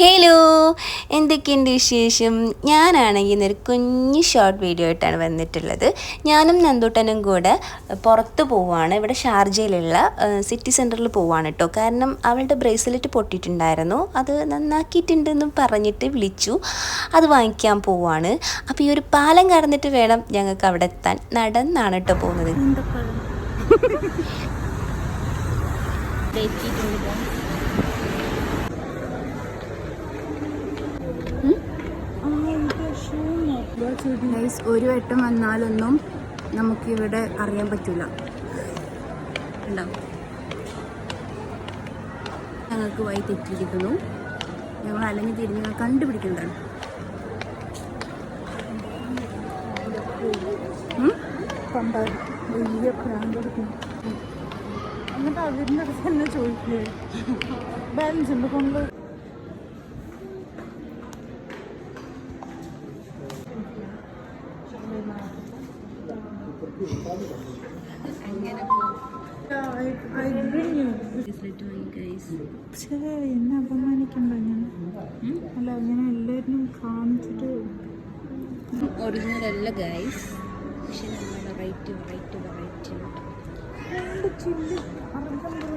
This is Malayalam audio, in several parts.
ഹലോ എന്തൊക്കെയുണ്ട് വിശേഷം? ഞാനാണെങ്കിൽ ഇന്നൊരു കുഞ്ഞ് ഷോർട്ട് വീഡിയോ ആയിട്ടാണ് വന്നിട്ടുള്ളത്. ഞാനും നന്ദൂട്ടനും കൂടെ പുറത്ത് പോവുകയാണ് ഇവിടെ ഷാർജയിലുള്ള സിറ്റി സെന്ററിൽ പോവുകയാണ് കേട്ടോ കാരണം അവളുടെ ബ്രേസ്ലെറ്റ് പൊട്ടിയിട്ടുണ്ടായിരുന്നു. അത് നന്നാക്കിയിട്ടുണ്ടെന്ന് പറഞ്ഞിട്ട് വിളിച്ചു. അത് വാങ്ങിക്കാൻ പോവുകയാണ് അപ്പോൾ ഈ ഒരു പാലം കടന്നിട്ട് വേണം ഞങ്ങൾക്ക് അവിടെ എത്താൻ. നടന്നാണ് കേട്ടോ പോകുന്നത്. ഗൈസ് ഒരു വട്ടം വന്നാലൊന്നും നമുക്കിവിടെ അറിയാൻ പറ്റില്ല ഉണ്ടാവും ഞങ്ങൾക്ക് വൈ തെറ്റിയിരിക്കുന്നു. ഞങ്ങൾ അല്ലെങ്കിൽ തിരിഞ്ഞ് കണ്ടുപിടിക്കേണ്ടതാണ്? അവരുടെ എന്നിട്ട് അവരിന്റെ അടുത്ത് തന്നെ ചോദിക്കുക ബാലൻസ് ഉണ്ട്? കൊണ്ട് പക്ഷേ എന്നെ അപമാനിക്കണ്ട ഞാൻ അല്ല അങ്ങനെ എല്ലാവരും കാണിച്ചിട്ട് ഒറിജിനൽ അല്ല ഗൈസ് പക്ഷെ നമ്മുടെ റൈറ്റ് റൈറ്റ് റൈറ്റ് ചില്ല് അർദ്ധം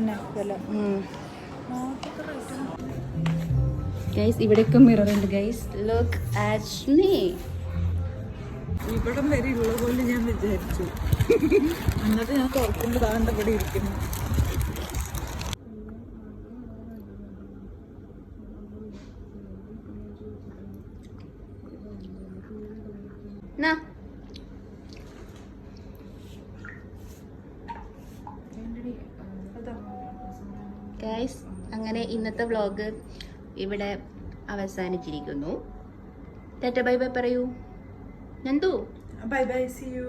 പിന്നെ വില. ഗൈസ് ഇവിടെയൊക്കെ മിറർ ഉണ്ട് ഗൈസ് ലുക്ക് ആറ്റ് മീ ഇവിടം വരെ ഉള്ള പോലെ ഞാൻ വിചാരിച്ചു. എന്നിട്ട് ഞാൻ തുറക്കുമ്പോൾ താണ്ട ഇവിടെ ഇരിക്കുന്നു? നാ. ഗൈസ് അങ്ങനെ ഇന്നത്തെ വ്ളോഗ് ഇവിടെ അവസാനിച്ചിരിക്കുന്നു. ടാറ്റ ബൈ ബൈ പറയൂ. Nandu. Bye bye see you